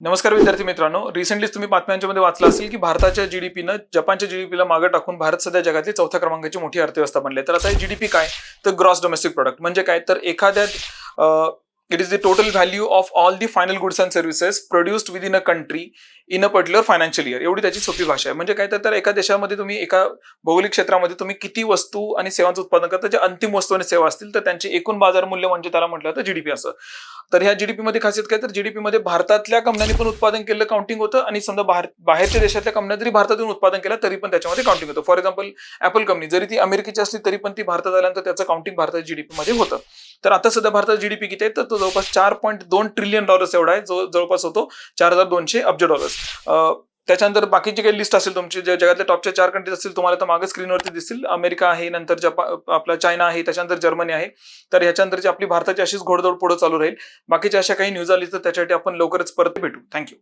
नमस्कार विद्यार्थी मित्रांनो. रिसेंटलीच तुम्ही बातम्यांच्या वाचलं असेल की भारताच्या जीडीपीनं जपानच्या जीडीपीला मागे टाकून भारत सध्या जगातली चौथ्या क्रमांकाची मोठी अर्थव्यवस्था बनली आहे. तर आता जीडीपी काय? तर ग्रॉस डोमेस्टिक प्रोडक्ट म्हणजे काय? तर एखाद्या it is the total value of all the final goods and services produced within a country in a particular financial year एवढी त्याची सोपी भाषा आहे. म्हणजे काय तर- एका देशामध्ये तुम्ही एका भौगोलिक क्षेत्रामध्ये तुम्ही किती वस्तू आणि सेवांचं उत्पादन करता जे अंतिम वस्तू आणि सेवा असतील तर त्यांचे एकूण बाजार मूल्य म्हणजे त्याला म्हटलं तर जीडीपी असं. तर ह्या जीडीपी मध्ये खासियत काय तर जीडीपी मध्ये भारतातल्या कंपन्यांनी पण उत्पादन केलं काउंटिंग होतं आणि समजा बाहेरच्या देशातल्या कंपन्या जरी भारतातून उत्पादन केलं तरी पण त्याच्यामध्ये काउंटिंग होतं. फॉर एक्झाम्पल ऍपल कंपनी जरी ती अमेरिकेची असली तरी पण ती भारतात आल्यानंतर त्याचं काउंटिंग भारताच्या जीडीपी मध्ये होतं. तर आता सध्या भारताचा जीडीपी किती आहे? तर तो जवळपास चार पॉईंट दोन ट्रिलियन डॉलर्स एवढा आहे. जो जवळपास होतो चार हजार दोनशे अब्ज डॉलर्स त्याच्यानंतर बाकीची काही लिस्ट असेल तुमची जे जगातल्या टॉपच्या चार कंट्रीज असतील तुम्हाला तर मागे स्क्रीनवरती दिसतील. अमेरिका आहे नंतर जपान आपला चायना आहे त्याच्यानंतर जर्मनी आहे. तर ह्याच्यानंतरची आपली भारताची अशीच घोडदौड पुढे चालू राहील. बाकीच्या अशा काही न्यूज आली तर त्याच्यासाठी आपण लवकरच परत भेटू. थँक्यू